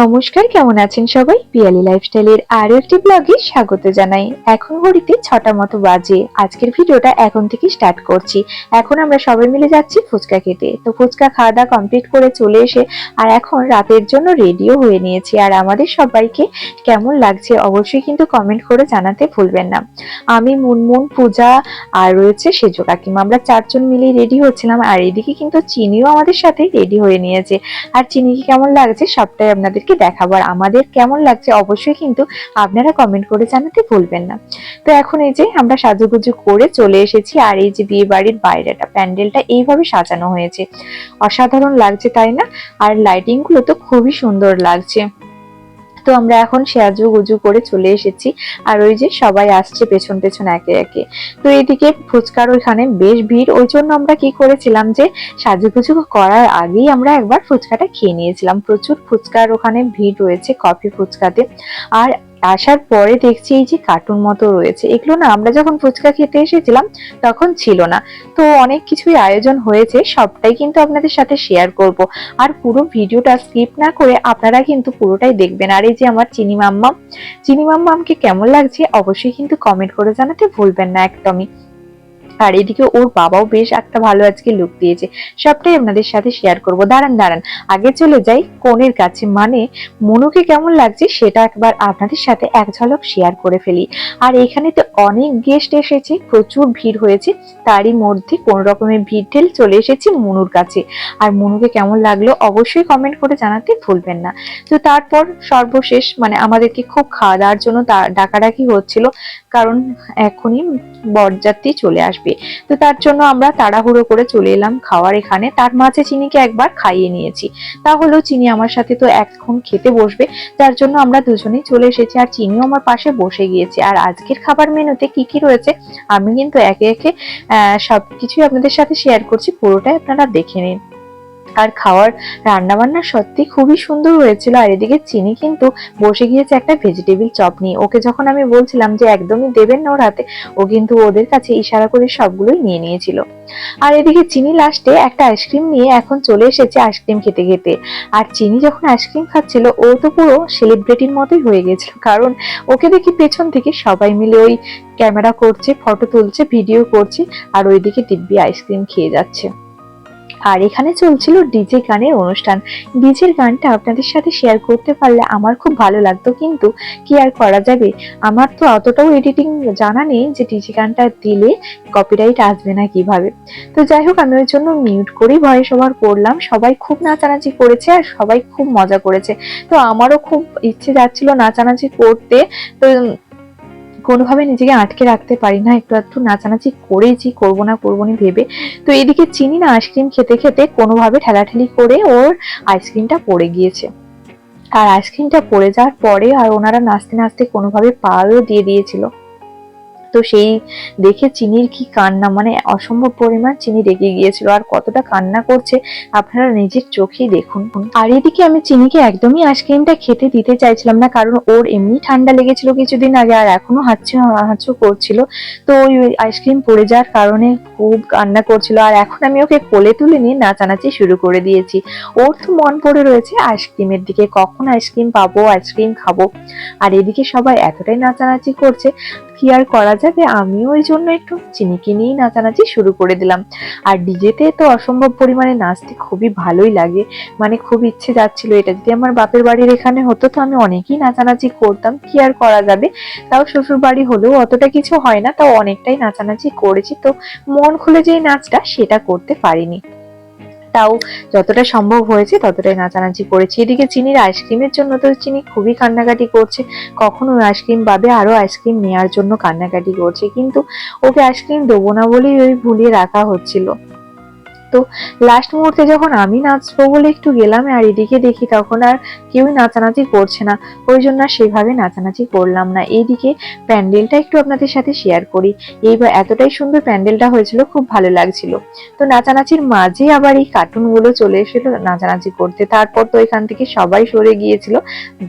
নমস্কার, কেমন আছেন সবাই? পিয়ালি লাইফস্টাইলের আরও একটি ব্লগে স্বাগত জানাই। এখন ঘড়িতে ছটা মতো বাজে। আজকের ভিডিওটা এখন থেকে স্টার্ট করছি। এখন আমরা সবাই মিলে যাচ্ছি ফুচকা খেতে। তো ফুচকা খাওয়া দাওয়া কমপ্লিট করে চলে এসে আর এখন রাতের জন্য রেডিও হয়ে নিয়েছি। আর আমাদের সবাইকে কেমন লাগছে অবশ্যই কিন্তু কমেন্ট করে জানাতে ভুলবেন না। আমি মুনমুন, পূজা আর রয়েছে সেজো কাকিমা। আমরা চারজন মিলেই রেডি হচ্ছিলাম। আর এদিকে কিন্তু চিনিও আমাদের সাথে রেডি হয়ে নিয়েছে। আর চিনিকে কেমন লাগছে সবটাই আপনাদেরকে দেখাবো আর আমাদের কেমন লাগছে অবশ্যই কিন্তু আপনারা কমেন্ট করে জানাতে ভুলবেন না। তো এখন এই যে আমরা সাজুগুজু করে চলে এসেছি আর এই যে বিয়ে বাড়ির বাইরেটা প্যান্ডেলটা এইভাবে সাজানো হয়েছে। অসাধারণ লাগছে, তাই না? আর লাইটিংগুলো তো খুবই সুন্দর লাগছে। তো আমরা এখন সেয়াজু গুজু করে চলে এসেছি। আর ওই যে সবাই আসছে পেছন পেছন একে একে। তো এদিকে ফুচকার ওইখানে বেশ ভিড়। ওই জন্য আমরা কি করেছিলাম যে সাজুগুজু করার আগেই আমরা একবার ফুচকাটা খেয়ে নিয়েছিলাম। প্রচুর ফুচকার ওখানে ভিড় রয়েছে কফি ফুচকাতে। আর আসার পরে দেখছি এই যে কার্টুন মতো রয়েছে। এগুলো না আমরা যখন ফুচকা খেতে এসেছিলাম, তখন ছিল না। তো অনেক কিছুই আয়োজন হয়েছে, সবটাই কিন্তু আপনাদের সাথে শেয়ার করব। আর পুরো ভিডিওটা স্কিপ না করে আপনারা কিন্তু পুরোটাই দেখবেন। আর এই যে আমার চিনি মাম্মাম, চিনি মাম্মা মাম্মামকে কেমন লাগছে অবশ্যই কিন্তু কমেন্ট করে জানাতে ভুলবেন না একদমই। আর এদিকে ওর বাবাও বেশ একটা ভালো আজকে লুক দিয়েছে। সবটাই আপনাদের সাথে শেয়ার করব। দাঁড়ান দাঁড়ান। আগে চলে যাই কোনের কাছে। মানে মনুকে কেমন লাগছে সেটা একবার আপনাদের সাথে এক ঝলক শেয়ার করে ফেলি। আর এখানে তো অনেক গেস্ট এসেছে, প্রচুর ভিড় হয়েছে। তারই মধ্যে কোন রকমের ভিড় ঠেল চলে এসেছি মনুর কাছে। আর মনুকে কেমন লাগল অবশ্যই কমেন্ট করে জানাতে ভুলবেন না। তো তারপর সর্বশেষ মানে আমাদেরকে খুব খাওয়া দাওয়ার জন্য ডাকাডাকি হচ্ছিল। কারণ এখনই বরযাত্রী চলে আসবে। তো তার জন্য আমরা তাড়াহুড়ো করে চলে এলাম খাওয়ার এখানে। তার মাঝে চিনিকে একবার খাইয়ে নিয়েছি। তাহলেও চিনি আমার সাথে তো এখন খেতে বসবে। যার জন্য আমরা দুজনেই চলে এসেছি আর চিনিও আমার পাশে বসে গিয়েছে। আর আজকের খাবার মেনুতে কি কি রয়েছে, আমি কিন্তু একে একে সব কিছুই আপনাদের সাথে শেয়ার করছি। পুরোটাই আপনারা দেখে নিন। আর খাওয়ার রান্না বান্না সত্যি খুবই সুন্দর হয়েছিল। আর এদিকে চিনি কিন্তু বসে গিয়েছে একটা ভেজিটেবিল চপ নিয়ে। ওকে যখন আমি বলছিলাম যে একদমই দেবেন না ওর হাতে, ও কিন্তু ওদের কাছে ইশারা করে সবগুলোই নিয়ে নিয়েছিল। আর এদিকে চিনি লাস্টে একটা আইসক্রিম নিয়ে এখন চলে এসেছে আইসক্রিম খেতে খেতে। আর চিনি যখন আইসক্রিম খাচ্ছিল, ও তো পুরো সেলিব্রিটির মতোই হয়ে গেছিল। কারণ ওকে দেখি পেছন থেকে সবাই মিলে ওই ক্যামেরা করছে ফটো তুলছে ভিডিও করছে, আর ওইদিকে দিব্যি আইসক্রিম খেয়ে যাচ্ছে। আর এখানে চলছিল ডিজে গানের অনুষ্ঠান। ডিজের গানটা আপনাদের সাথে শেয়ার করতে পারলে আমার খুব ভালো লাগতো, কিন্তু কি আর করা যাবে? আমার তো অতটাও এডিটিং জানা নেই যে ডিজে গানটা দিলে কপিরাইট আসবে না কীভাবে। তো যাই হোক, আমি ওই জন্য মিউট করেই ভয়েস ওভার করলাম। সবাই খুব নাচানাচি করেছে আর সবাই খুব মজা করেছে। তো আমারও খুব ইচ্ছে যাচ্ছিল নাচানাচি করতে। তো কোনোভাবে নিজেকে আটকে রাখতে পারি না, একটু একটু নাচানাচি করেছি করব না করব না ভেবে। তো এদিকে চিনি না আইসক্রিম খেতে খেতে কোনোভাবে ঠেলাঠেলি করে ওর আইসক্রিমটা পড়ে গিয়েছে। আর আইসক্রিমটা পড়ে যাওয়ার পরে আর ওনারা নাচতে নাচতে কোনোভাবে পাও দিয়ে দিয়েছিল। তো সেই দেখে চিনির কি কান্না? মানে অসম্ভব পরিমাণ চিনি রেগে গিয়েছিল। আর কতটা কান্না করছে আপনারা নিজের চোখেই দেখুন। আর এদিকে আমি চিনিকে একদমই আইসক্রিমটা খেতে দিতে চাইছিলাম না, কারণ ওর এমনি ঠান্ডা লেগেছিল কিছুদিন আগে আর এখনও হাঁচু হাঁচু করছিল। তো ওই আইসক্রিম পড়ে যাওয়ার কারণে খুব কান্না করছিল। আর এখন আমি ওকে কোলে তুলে নিয়ে নাচানাচি শুরু করে দিয়েছি। ওর তো মন পড়ে রয়েছে আইসক্রিমের দিকে। কখন আইসক্রিম পাবো, আইসক্রিম খাব? আর এদিকে সবাই এতটাই নাচানাচি করছে, কি আর করা যাবে, আমিও ওই জন্য একটু চিনিকে নিয়েই নাচানাচি শুরু করে দিলাম। আর ডিজেতে তো অসম্ভব পরিমাণে নাচতে খুবই ভালোই লাগে। মানে খুব ইচ্ছে যাচ্ছিল, এটা যদি আমার বাপের বাড়ির এখানে হতো তো আমি অনেকেই নাচানাচি করতাম, কি আর করা যাবে? তাও শ্বশুর বাড়ি হলেও অতটা কিছু হয় না, তাও অনেকটাই নাচানাচি করেছি, তো মন খুলে যে নাচটা সেটা করতে পারিনি। তাও যতটা সম্ভব হয়েছে ততটাই নাচানাচি করেছি। এদিকে চিনির আইসক্রিমের জন্য তো চিনি খুবই কান্নাকাটি করছে। কখনো আইসক্রিম পাবে আরও আইসক্রিম নেওয়ার জন্য কান্নাকাটি করছে। কিন্তু ওকে আইসক্রিম দেবো না বলেই ওই ভুলিয়ে রাখা হচ্ছিল। তো লাস্ট মুহূর্তে যখন আমি নাচবো বলে একটু গেলাম আর এদিকে দেখি তখন আর কেউই নাচানাচি করছে না। ওই জন্য সেভাবে নাচানাচি করলাম না। এইদিকে প্যান্ডেলটা একটু আপনাদের সাথে শেয়ার করি। এইবার এতটাই সুন্দর প্যান্ডেলটা হয়েছিল, খুব ভালো লাগছিল। তো নাচানাচির মাঝে আবার এই কার্টুনগুলো চলে এসেছিল নাচানাচি করতে। তারপর তো এখান থেকে সবাই সরে গিয়েছিল,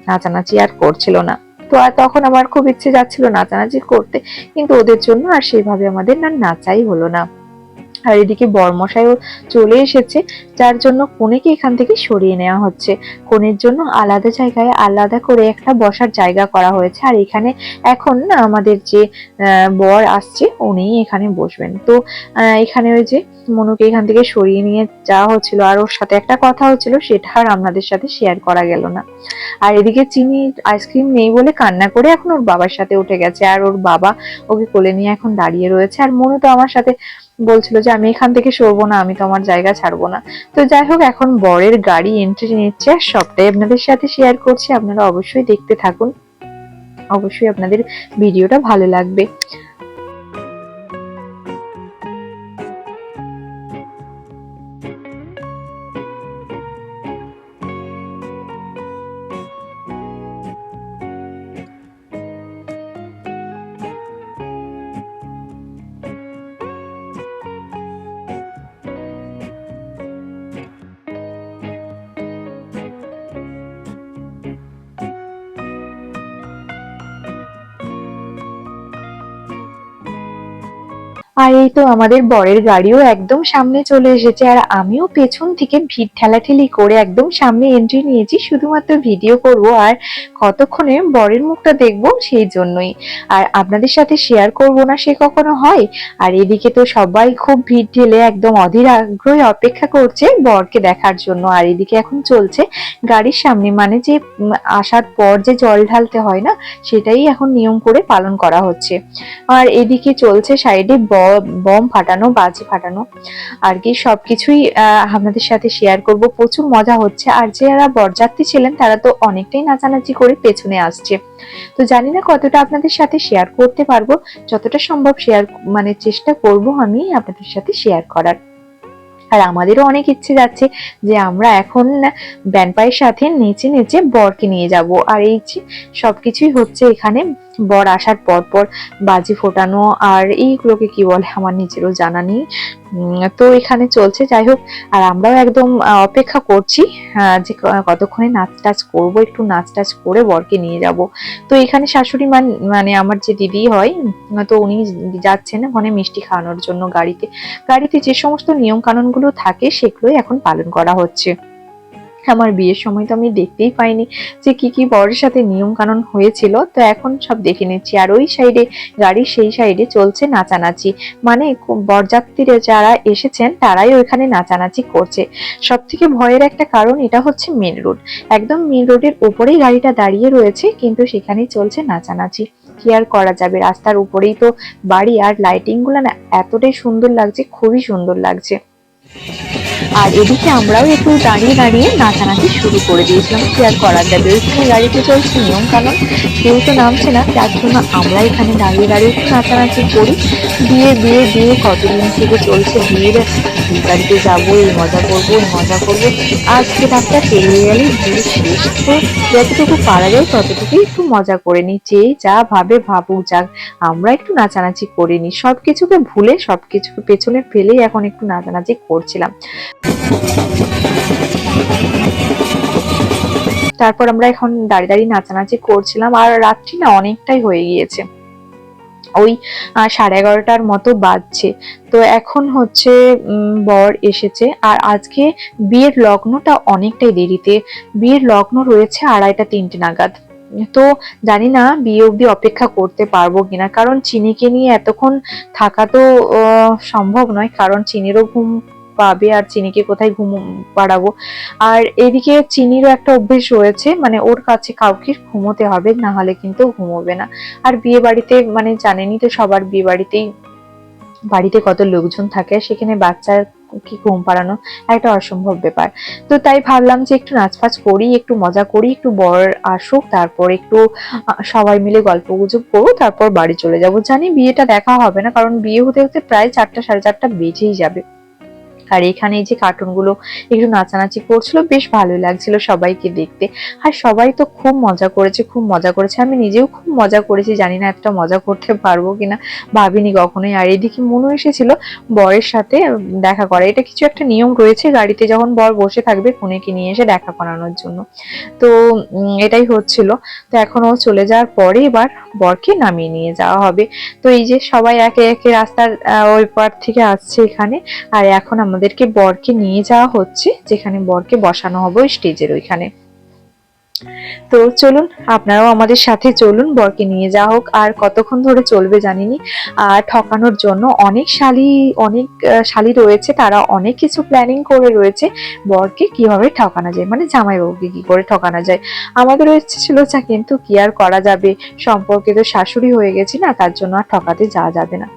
নাচানাচি আর করছিল না। তো আর তখন আমার খুব ইচ্ছে যাচ্ছিল নাচানাচি করতে, কিন্তু ওদের জন্য আর সেইভাবে আমাদের না নাচাই হলো না। আর এদিকে চলে এসেছে, যার জন্য কনেকে এখান থেকে সরিয়ে নেওয়া হচ্ছে। কনের জন্য আলাদা জায়গায় আলাদা করে একটা বসার জায়গা করা হয়েছে, আর এখানে এখন না আমাদের যে বর আসছে উনি এখানে বসবেন। তো এখানে ওই যে মনুকে এখান থেকে সরিয়ে নিয়ে যাওয়া হচ্ছিল, আর ওর সাথে একটা কথা হচ্ছিল সেটা আর আমাদের সাথে শেয়ার করা গেল না। আর এদিকে চিনি আইসক্রিম নেই বলে কান্না করে এখন ওর বাবার সাথে উঠে গেছে, আর ওর বাবা ওকে কোলে নিয়ে এখন দাঁড়িয়ে রয়েছে। আর মনু তো আমার সাথে বলছিল যে, আমি এখান থেকে সরবো না, আমি তোমার জায়গা ছাড়বো না। তো যাই হোক, এখন বরের গাড়ি এন্ট্রি নিচ্ছে। সবটাই আপনাদের সাথে শেয়ার করছি। আপনারা অবশ্যই দেখতে থাকুন। অবশ্যই আপনাদের ভিডিওটা ভালো লাগবে। আর এই তো আমাদের বরের গাড়িও একদম সামনে চলে এসেছে, আর আমিও পেছন থেকে ভিড় ঠেলাঠেলি করে একদম সামনে এন্ট্রি নিয়েছি, শুধুমাত্র ভিডিও করব আর কতক্ষণে বরের মুখটা দেখব সেই জন্যই। আর আপনাদের সাথে শেয়ার করব না সে কখনো হয়? আর এদিকে তো সবাই খুব ভিড় ঠেলে একদম অধীর আগ্রহে অপেক্ষা করছে বরকে দেখার জন্য, আর এদিকে এখন চলছে গাড়ির সামনে মানে যে আসার পর যে জল ঢালতে হয় না, সেটাই এখন নিয়ম করে পালন করা হচ্ছে। আর এদিকে চলছে সাইডে বম ফাটানো বাজি ফাটানো আর কি সবকিছুই আহ, আপনাদের সাথে শেয়ার করব। প্রচুর মজা হচ্ছে। আর যারা বরযাত্রী ছিলেন তারা তো অনেকটাই নাচানাচি করে পেছনে আসছে। তো জানি না কতটা আপনাদের সাথে শেয়ার করতে পারব। যতটা সম্ভব শেয়ার মানে চেষ্টা করব আমি আপনাদের সাথে শেয়ার করার। আর আমাদেরও অনেক ইচ্ছে যাচ্ছে যে আমরা এখন ব্যান্ড পায়ের সাথে নেচে নেচে বরকে নিয়ে যাব। আর এই যে সবকিছুই হচ্ছে এখানে বর আসার পর পর বাজি ফোটানো আর এইগুলোকে কি বলে আমার নিজেরও জানা নেই। তো এখানে চলছে, যাই হোক, আর আমরাও একদম অপেক্ষা করছি যে কতক্ষণে নাচ টাচ করব, একটু নাচ টাচ করে বরকে নিয়ে যাব। তো এখানে শাশুড়ি মান মানে আমার যে দিদি হয় তো উনি যাচ্ছেন ওখানে মিষ্টি খাওয়ানোর জন্য গাড়িতে। গাড়িতে যে সমস্ত নিয়ম কানুনগুলো থাকে, সেগুলোই এখন পালন করা হচ্ছে। আমার বিয়ের সময় তো আমি দেখতেই পাইনি যে কি কি বরের সাথে নিয়ম কানুন হয়েছিল। তো এখন সব দেখে নিচ্ছি। আর ওই সাইডে গাড়ির সেই সাইডে চলছে নাচানাচি। মানে বরযাত্রীরা যারা এসেছেন তারাই ওইখানে নাচানাচি করছে। সব থেকে ভয়ের একটা কারণ এটা হচ্ছে মেন রোড একদম মেন রোডের উপরেই গাড়িটা দাঁড়িয়ে রয়েছে, কিন্তু সেখানেই চলছে নাচানাচি। কি আর করা যাবে? রাস্তার উপরেই তো বাড়ি আর লাইটিংগুলো না এতটাই সুন্দর লাগছে, খুবই সুন্দর লাগছে। আর এদিকে আমরাও একটু দাঁড়িয়ে দাঁড়িয়ে নাচানাচি শুরু করে দিয়েছিলাম। কি আর করা যাবে? ওইখানে গাড়িতে চলছে নিয়ম কানুন কেউ তো নামছে না, যার জন্য আমরা এখানে দাঁড়িয়ে দাঁড়িয়ে একটু নাচানাচি করি। বিয়ে বিয়ে বিয়ে কতদিন থেকে চলছে বিয়ের বিয়ে বাড়িতে যাব, এই মজা করব, এই মজা করব। আজকে রাতটা পেরিয়ে গেলে বিয়ে শেষ। তো যতটুকু পারা যায় ততটুকুই একটু মজা করে নি। যে যা ভাবে ভাবুক, যাক। আমরা একটু নাচানাচি করিনি। সবকিছুকে ভুলে সবকিছুকে পেছনে ফেলেই এখন একটু নাচানাচি করছিলাম। তারপর আমরা এখন দাঁড়িয়ে দাঁড়িয়ে নাচানাচি করছিলাম, আর রাত্রি না অনেকটাই হয়ে গিয়েছে। ওই সাড়ে এগারোটার মতো বাজছে। তো এখন হচ্ছে বর এসেছে, আর আজকে বিয়ের লগ্নটা অনেকটাই দেরিতে। বিয়ের লগ্ন রয়েছে আড়াইটা তিনটে নাগাদ। তো জানি না বিয়ে অবধি অপেক্ষা করতে পারব কিনা, কারণ চিনিকে নিয়ে এতক্ষণ থাকা তো সম্ভব নয়, কারণ চিনিরও ঘুম পাবে আর চিনিকে কোথায় ঘুম, পাড়াবো। আর এদিকে চিনিরও একটা অভ্যেস রয়েছে মানে ওর কাছে কাউকে ঘুমোতে হবে, না হলে কিন্তু ঘুমোবে না। আর বিয়ে বাড়িতে মানে জানেনই তো সবার বিয়ে বাড়িতেই বাড়িতে কত লোকজন থাকে সেখানে বাচ্চার কি ঘুম পাড়ানো একটা অসম্ভব ব্যাপার। তো তাই ভাবলাম যে একটু নাচফাচ করি, একটু মজা করি, একটু বর আসুক, তারপর একটু সবাই মিলে গল্প গুজব করব, তারপর বাড়ি চলে যাব। জানি বিয়েটা দেখা হবে না, কারণ বিয়ে হতে হতে প্রায় চারটা, সাড়ে চারটা বেজেই যাবে। আর এখানে এই যে কার্টুনগুলো একটু নাচানাচি করছিল, বেশ ভালোই লাগছিল সবাইকে দেখতে। আর সবাই তো খুব মজা করেছে, খুব মজা করেছে। আমি নিজেও খুব মজা করেছি, জানি না এতটা মজা করতে পারব কিনা, ভাবিনি কখনোই। আর এদিকে মনু এসেছিল বরের সাথে দেখা করা। এটা কিছু একটা নিয়ম রয়েছে গাড়িতে যখন বর বসে থাকবে কনেকে নিয়ে এসে দেখা করানোর জন্য। তো এটাই হচ্ছিল। তো এখন ও চলে যাওয়ার পরে এবার বরকে নামিয়ে নিয়ে যাওয়া হবে। তো এই যে সবাই একে একে রাস্তার ওই পার থেকে আসছে এখানে। আর এখন আমাদেরকে বরকে নিয়ে যাওয়া হচ্ছে, যেখানে বরকে বসানো হবে ওই স্টেজের ওইখানে। তো চলুন, আপনারাও আমাদের সাথে চলুন, বরকে নিয়ে যাওয়া হোক। আর কতক্ষণ ধরে চলবে জানিনি। আর ঠকানোর জন্য অনেক শালি অনেক শালি রয়েছে। তারা অনেক কিছু প্ল্যানিং করে রয়েছে বরকে কীভাবে ঠকানো যায়। মানে জামাইবাবুকে কি করে ঠকানো যায়। আমাদেরও ইচ্ছে ছিল যা, কিন্তু কি আর করা যাবে? সম্পর্কে তো শাশুড়ি হয়ে গেছি না, তার জন্য আর ঠকাতে যাওয়া যাবে না।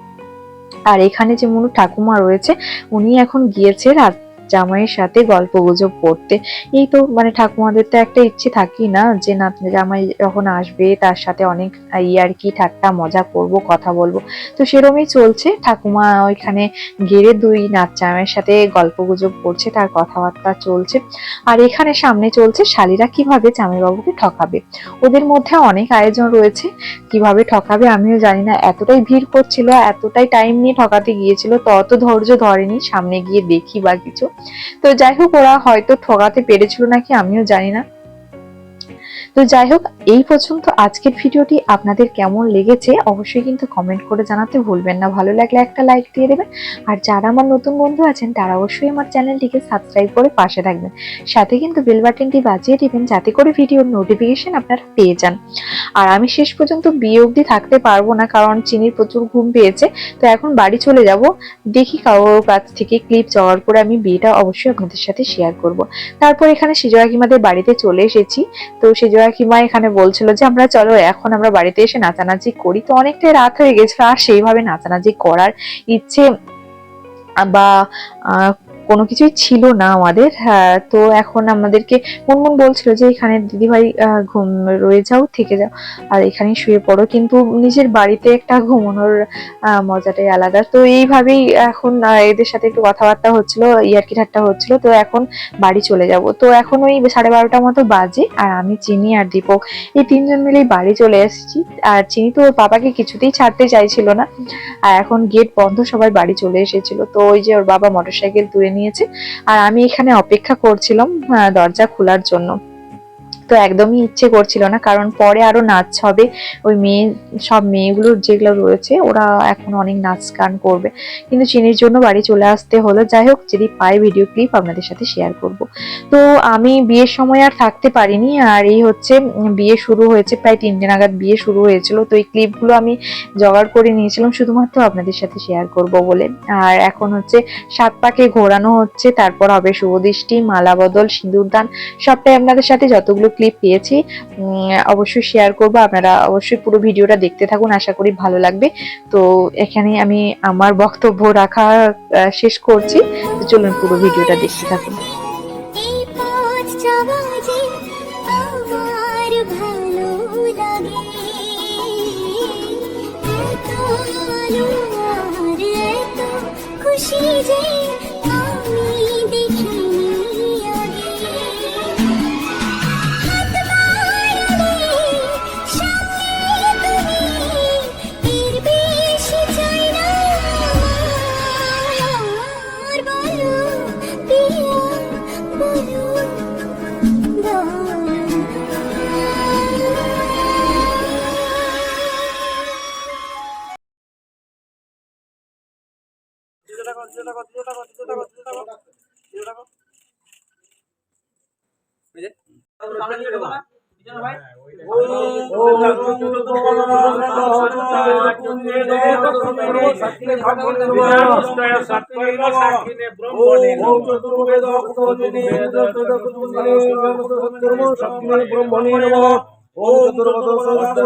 আর এখানে যে মনু ঠাকুমা রয়েছে উনি এখন গিয়েছে রাত জামাইয়ের সাথে গল্প গুজব করতে। এই তো মানে ঠাকুমাদের তো একটা ইচ্ছে থাকি না যে, না, জামাই যখন আসবে তার সাথে অনেক ইয়ার কি ঠাট্টা, মজা করব, কথা বলব। তো সেরমই চলছে। ঠাকুমা ওইখানে ঘেরে দুই নাচ জামাইয়ের সাথে গল্প গুজব করছে, তার কথাবার্তা চলছে। আর এখানে সামনে চলছে শালিরা কীভাবে জামাইবাবুকে ঠকাবে? ওদের মধ্যে অনেক আয়োজন রয়েছে। কীভাবে ঠকাবে আমিও জানি না। এতটাই ভিড় করছিল, এতটাই টাইম নিয়ে ঠকাতে গিয়েছিল, তত ধৈর্য ধরেনি। সামনে গিয়ে দেখি বা কিছু। তো যাই হোক ওরা হয়তো ঠগাতে পেরেছিল নাকি আমিও জানি না। তো যাই হোক, এই পর্যন্ত আজকের ভিডিওটি আপনাদের কেমন লেগেছে অবশ্যই কিন্তু কমেন্ট করে জানাতে ভুলবেন না। ভালো লাগলে একটা লাইক দিয়ে দেবেন। আর যারা আমার নতুন বন্ধু আছেন, তারা অবশ্যই আমার চ্যানেলটিকে সাবস্ক্রাইব করে পাশে থাকবেন। সাথে কিন্তু বেল বাটনটি বাজিয়ে দিবেন যাতে করে ভিডিওর নোটিফিকেশন আপনারা পেয়ে যান। আর আমি শেষ পর্যন্ত বিয়ে অবধি থাকতে পারব না, কারণ চিনির প্রচুর ঘুম পেয়েছে। তো এখন বাড়ি চলে যাব। দেখি কারোর কাছ থেকে ক্লিপ জোগাড় করে আমি বিয়েটা অবশ্যই আপনাদের সাথে শেয়ার করব। তারপর এখানে সিজয়া কিমাদের বাড়িতে চলে এসেছি। তো সিজয়া কিমা এখানে বলছিল যে, আমরা চলো, এখন আমরা বাড়িতে এসে নাচানাচি করি। তো অনেকটাই রাত হয়ে গেছিল, আর সেইভাবে নাচানাচি করার ইচ্ছে বা কোনো কিছুই ছিল না আমাদের হ্যাঁ, তো এখন আমাদেরকে মুনমুন বলছিল যে এখানে দিদিভাই ঘুম রয়ে যাও থেকে যাও। আর এখানে শুয়ে পড়ো কিন্তু নিজের বাড়িতে একটা ঘুমানোর মজাটাই আলাদা। তো এইভাবেই এখন এদের সাথে একটু কথাবার্তা হচ্ছিল ইয়ার্কি ঠাট্টা হচ্ছিল তো এখন বাড়ি চলে যাব। তো এখন ওই সাড়ে বারোটার মতো বাজে আর আমি চিনি আর দীপক এই তিনজন মিলেই বাড়ি চলে এসেছি। আর চিনি তো ওর বাবাকে কিছুতেই ছাড়তে চাইছিল না। আর এখন গেট বন্ধ সবাই বাড়ি চলে এসেছিল। তো ওই যে ওর বাবা মোটরসাইকেল তুলে নিয়েছে আর আমি এখানে অপেক্ষা করছিলাম দরজা খোলার জন্য। তো একদমই ইচ্ছে করছিল না, কারণ পরে আরও নাচ হবে। ওই মেয়ে, সব মেয়েগুলোর যেগুলো রয়েছে, ওরা এখন অনেক নাচ গান করবে। কিন্তু চিনির জন্য বাড়ি চলে আসতে হলো। যাই হোক, যদি পাই ভিডিও ক্লিপ আপনাদের সাথে শেয়ার করব। তো আমি বিয়ের সময় আর থাকতে পারিনি, আর এই হচ্ছে বিয়ে শুরু হয়েছে, প্রায় তিনটে নাগাদ বিয়ে শুরু হয়েছিল। তো এই ক্লিপগুলো আমি জোগাড় করে নিয়েছিলাম, শুধুমাত্র আপনাদের সাথে শেয়ার করব বলে। আর এখন হচ্ছে, সাত পাকে ঘোরানো হচ্ছে, তারপর হবে শুভদৃষ্টি মালা বদল সিঁদুরদান সবটাই আপনাদের সাথে যতগুলো ক্লিপ পেয়েছি। অবশ্যই শেয়ার করব। আপনারা অবশ্যই পুরো ভিডিওটা দেখতে থাকুন, আশা করি ভালো লাগবে। তো এখানে আমি আমার বক্তব্য রাখা শেষ করছি। চলুন পুরো ভিডিওটা দেখতে থাকুন। খুশি যে ব্রহ্মণী নম ওম চতুর্গত